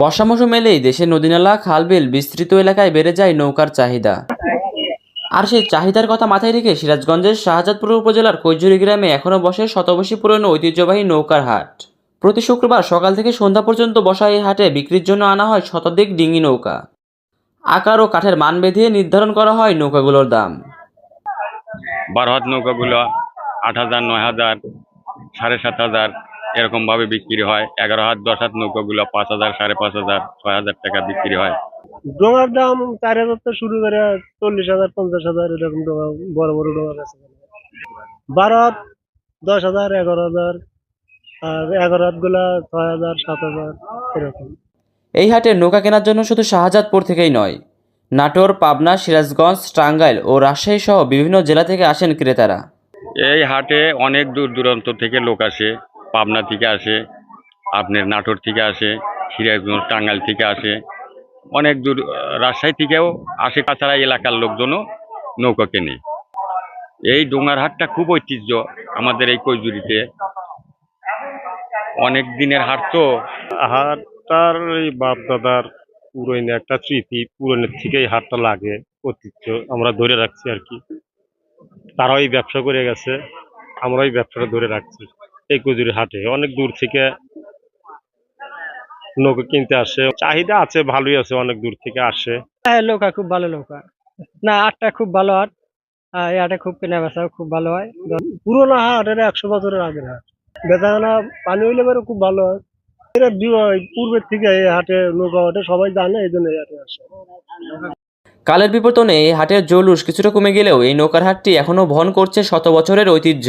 বর্ষা মৌসুম এলেই দেশের নদীনালা, খালবিল বিস্তৃত এলাকায় বেড়ে যায় নৌকার চাহিদা। আর সেই চাহিদার কথা মাথায় রেখে সিরাজগঞ্জের শাহজাদপুর উপজেলার কৈজুরি গ্রামে এখনও বসে শতবর্ষী পুরনো ঐতিহ্যবাহী নৌকার হাট। প্রতি শুক্রবার সকাল থেকে সন্ধ্যা পর্যন্ত বসা এই হাটে বিক্রির জন্য আনা হয় শতাধিক ডিঙি নৌকা। আকার ও কাঠের মান বেঁধে নির্ধারণ করা হয় নৌকাগুলোর দাম। বারো হাত নৌকাগুলো আট হাজার, নয় হাজার, সাড়ে সাত হাজার এরকমভাবে বিক্রি হয়। এগারো হাত দশ হাত নৌকাগুলো পাঁচ হাজার সাড়ে পাঁচ হাজার ছয় হাজার টাকা বিক্রি হয়। ডোঙার দাম চার হাজার থেকে শুরু করে চল্লিশ হাজার পঞ্চাশ হাজার এরকম ডোঙা বড় বড় ডোঙা আছে বারো হাত দশ হাজার এগারো হাজার আর এগারো হাতগুলা ছয় হাজার সাত হাজার এরকম। এই হাটে নৌকা কেনার জন্য শুধু শাহজাদপুর থেকেই নয় নাটোর পাবনা সিরাজগঞ্জ টাঙ্গাইল ও রাজশাহী সহ বিভিন্ন জেলা থেকে আসেন ক্রেতারা। এই হাটে অনেক দূর দূরান্ত থেকে লোক আসে। পাবনা থেকে আসে, আপনার নাটোর থেকে আসে, সিরাজগঞ্জ, টাঙ্গাইল থেকে আসে। অনেক দূর রাজশাহী থেকেও আসে, তাছাড়া এলাকার লোকজনও নৌকা কেনে। এই ডোঙার হাটটা খুব ঐতিহ্য আমাদের এই কৈজুরিতে। অনেক দিনের হাট তো। হাটটার এই বাপ দাদার পুরনো একটা স্মৃতি পুরনের থেকে এই হাটটা লাগে, ঐতিহ্য আমরা ধরে রাখছি আর কি। তারাও এই ব্যবসা করে গেছে আমরা এই ব্যবসাটা ধরে রাখছি। এই কুজুরি হাটে অনেক দূর থেকে নৌকা কিনতে আসে। চাহিদা আছে ভালোই আছে অনেক দূর থেকে আসে। হ্যাঁ নৌকা খুব ভালো নৌকা। না আটটা খুব ভালো হাট। এই হাটে খুব কেনা বেচা খুব ভালো হয়। পুরোনো হাট এটা একশো বছরের আগের হাট। বেচাকেনা পানি হইলে বেরো খুব ভালো হয়। এটা পূর্বের থেকে এই হাটে নৌকা হাটে সবাই জানে এই জন্য এই হাটে আসে। কালের বিবর্তনে এই হাটের জৌলুস কিছুটা কমে গেলেও এই নৌকার হাটটি এখনও বহন করছে শত বছরের ঐতিহ্য।